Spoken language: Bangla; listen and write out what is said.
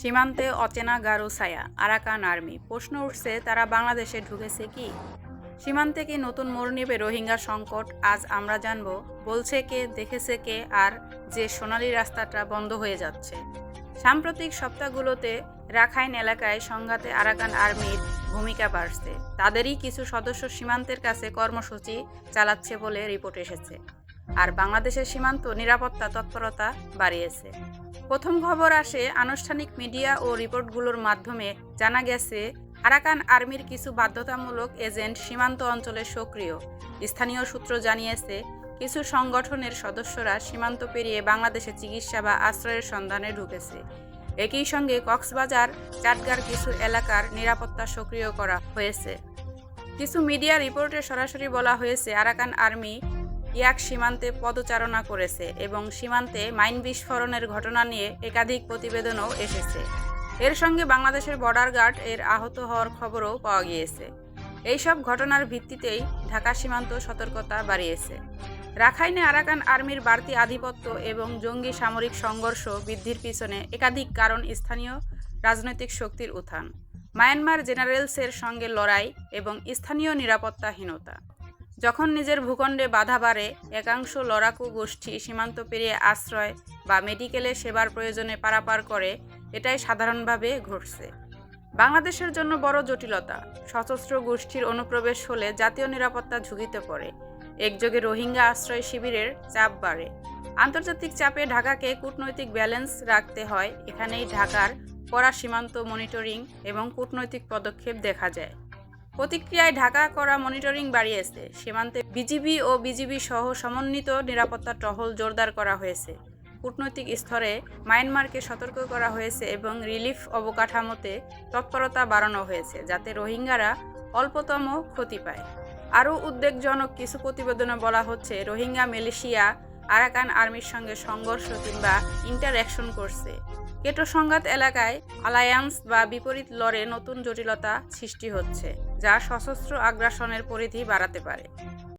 সীমান্তে অচেনা গারো ছায়া, আরাকান আর্মি। প্রশ্ন উঠছে, তারা বাংলাদেশে ঢুকেছে কি? সীমান্তে কি নতুন মোড় নেবে রোহিঙ্গা সংকট? আজ আমরা জানব, বলছে কে, দেখেছে কে, আর যে সোনালী রাস্তাটা বন্ধ হয়ে যাচ্ছে। সাম্প্রতিক সপ্তাহগুলোতে রাখাইন এলাকায় সংঘাতে আরাকান আর্মির ভূমিকা বাড়ছে। তাদেরই কিছু সদস্য সীমান্তের কাছে কর্মসূচি চালাচ্ছে বলে রিপোর্ট এসেছে। আর বাংলাদেশের সীমান্ত নিরাপত্তা তৎপরতা বাড়িয়েছে। প্রথম খবর আসে আনুষ্ঠানিক মিডিয়া ও রিপোর্টগুলোর মাধ্যমে। জানা গেছে, আরাকান আর্মির কিছু বাধ্যতামূলক এজেন্ট সীমান্ত অঞ্চলে সক্রিয়। স্থানীয় সূত্র জানিয়েছে, কিছু সংগঠনের সদস্যরা সীমান্ত পেরিয়ে বাংলাদেশে চিকিৎসা বা আশ্রয়ের সন্ধানে ঢুকেছে। একই সঙ্গে কক্সবাজার, চাটগার কিছু এলাকার নিরাপত্তা সক্রিয় করা হয়েছে। কিছু মিডিয়া রিপোর্টে সরাসরি বলা হয়েছে, আরাকান আর্মি ইয়াক সীমান্তে পদচারণা করেছে এবং সীমান্তে মাইন বিস্ফোরণের ঘটনা নিয়ে একাধিক প্রতিবেদনও এসেছে। এর সঙ্গে বাংলাদেশের বর্ডার গার্ড এর আহত হওয়ার খবরও পাওয়া গিয়েছে। এইসব ঘটনার ভিত্তিতেই ঢাকা সীমান্ত সতর্কতা বাড়িয়েছে। রাখাইনে আরাকান আর্মির বাড়তি আধিপত্য এবং জঙ্গি সামরিক সংঘর্ষ বৃদ্ধির পিছনে একাধিক কারণ স্থানীয় রাজনৈতিক শক্তির উত্থান। মায়ানমার জেনারেলসের সঙ্গে লড়াই এবং স্থানীয় নিরাপত্তাহীনতা। যখন নিজের ভূখণ্ডে বাধা বাড়ে, একাংশ লড়াকু গোষ্ঠী সীমান্ত পেরিয়ে আশ্রয় বা মেডিকেলে সেবার প্রয়োজনে পারাপার করে, এটাই সাধারণভাবে ঘটছে। বাংলাদেশের জন্য বড় জটিলতা, সশস্ত্র গোষ্ঠীর অনুপ্রবেশ হলে জাতীয় নিরাপত্তা ঝুঁকিতে পড়ে। একযোগে রোহিঙ্গা আশ্রয় শিবিরের চাপ বাড়ে। আন্তর্জাতিক চাপে ঢাকাকে কূটনৈতিক ব্যালেন্স রাখতে হয়, এখানেই ঢাকার কড়া সীমান্ত মনিটরিং এবং কূটনৈতিক পদক্ষেপ দেখা যায়। প্রতিক্রিয়ায় ঢাকা করা মনিটরিং বাড়িয়েছে। সীমান্তে বিজিবি ও বিজিবি সহ সমন্বিত নিরাপত্তা টহল জোরদার করা হয়েছে। কূটনৈতিক স্তরে মায়ানমারকে সতর্ক করা হয়েছে এবং রিলিফ অবকাঠামোতে তৎপরতা বাড়ানো হয়েছে, যাতে রোহিঙ্গারা অল্পতম ক্ষতি পায়। আরও উদ্বেগজনক কিছু প্রতিবেদনে বলা হচ্ছে, রোহিঙ্গা মালয়েশিয়া আরাকান আর্মির সঙ্গে সংঘর্ষ কিংবা ইন্টারঅ্যাকশন করছে। কেটো সংঘাত এলাকায় আলায়ান্স বা বিপরীত লড়ে নতুন জটিলতা সৃষ্টি হচ্ছে, যা সশস্ত্র আগ্রাসনের পরিধি বাড়াতে পারে।